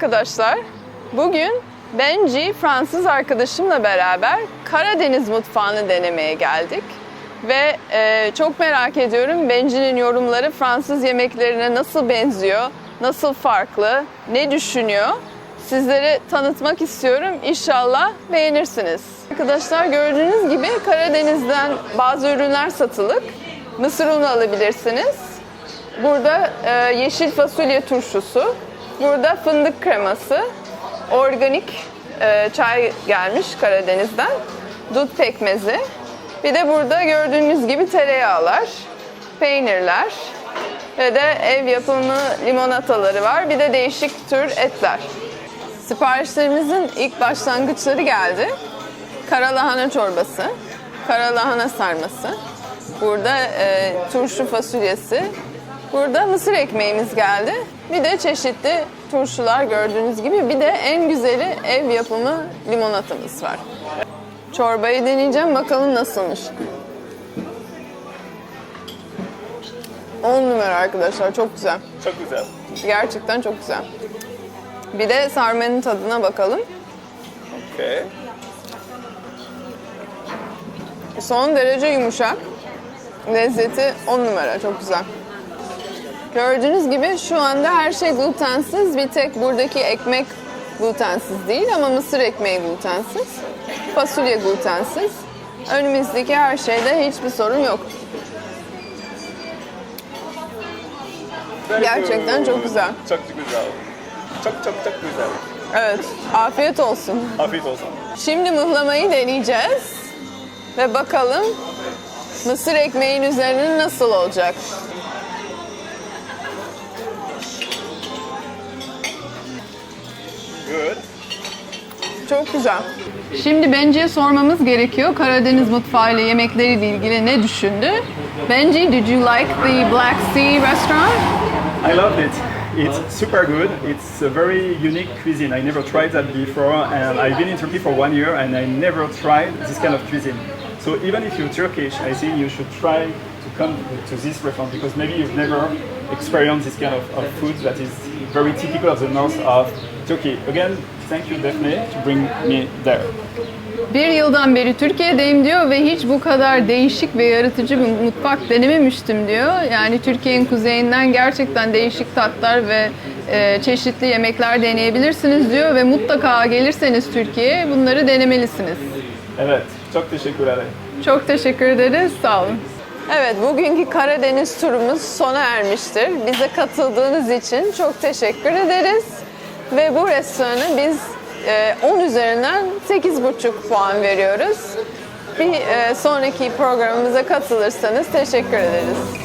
arkadaşlar. Bugün Benji Fransız arkadaşımla beraber Karadeniz mutfağını denemeye geldik. Ve e, çok merak ediyorum Benji'nin yorumları Fransız yemeklerine nasıl benziyor, nasıl farklı, ne düşünüyor? Sizlere tanıtmak istiyorum. İnşallah beğenirsiniz. Arkadaşlar gördüğünüz gibi Karadeniz'den bazı ürünler satılık. Mısır unu alabilirsiniz. Burada e, yeşil fasulye turşusu, burada fındık kreması, organik e, çay gelmiş Karadeniz'den, dut pekmezi. Bir de burada gördüğünüz gibi tereyağlar, peynirler ve de ev yapımı limonataları var. Bir de değişik tür etler. Siparişlerimizin ilk başlangıçları geldi. Karalahana çorbası, karalahana sarması, burada e, turşu fasulyesi, burada mısır ekmeğimiz geldi. Bir de çeşitli turşular gördüğünüz gibi. Bir de en güzeli ev yapımı limonatamız var. Çorbayı deneyeceğim bakalım nasılmış. 10 numara arkadaşlar çok güzel. Çok güzel. Gerçekten çok güzel. Bir de sarmanın tadına bakalım. Okay. Son derece yumuşak. Lezzeti 10 numara, çok güzel. Gördüğünüz gibi şu anda her şey glutensiz. Bir tek buradaki ekmek glutensiz değil ama mısır ekmeği glutensiz. Fasulye glutensiz. Önümüzdeki her şeyde hiçbir sorun yok. Gerçekten çok güzel. Çok güzel. Çok çok çok güzel. Evet, afiyet olsun. Afiyet olsun. Şimdi mıhlamayı deneyeceğiz. Ve bakalım mısır ekmeğin üzerine nasıl olacak? Çok güzel. Şimdi Benci'ye sormamız gerekiyor. Karadeniz mutfağı ile yemekleriyle ilgili ne düşündü? Benji, did you like the Black Sea restaurant? I loved it. It's super good. It's a very unique cuisine. I never tried that before, and I've been in Turkey for one year, and I never tried this kind of cuisine. So even if you're Turkish, I think you should try to come to this restaurant because maybe you've never experienced this kind of, of food that is very typical of the north of Turkey. Again, thank you, Daphne, to bring me there. Bir yıldan beri Türkiye'deyim diyor ve hiç bu kadar değişik ve yaratıcı bir mutfak denememiştim diyor. Yani Türkiye'nin kuzeyinden gerçekten değişik tatlar ve e, çeşitli yemekler deneyebilirsiniz diyor ve mutlaka gelirseniz Türkiye'ye bunları denemelisiniz. Evet, çok teşekkür ederim. Çok teşekkür ederiz. Sağ olun. Evet, bugünkü Karadeniz turumuz sona ermiştir. Bize katıldığınız için çok teşekkür ederiz. Ve bu restoranı biz e, 10 üzerinden 8,5 puan veriyoruz. Bir e, sonraki programımıza katılırsanız teşekkür ederiz.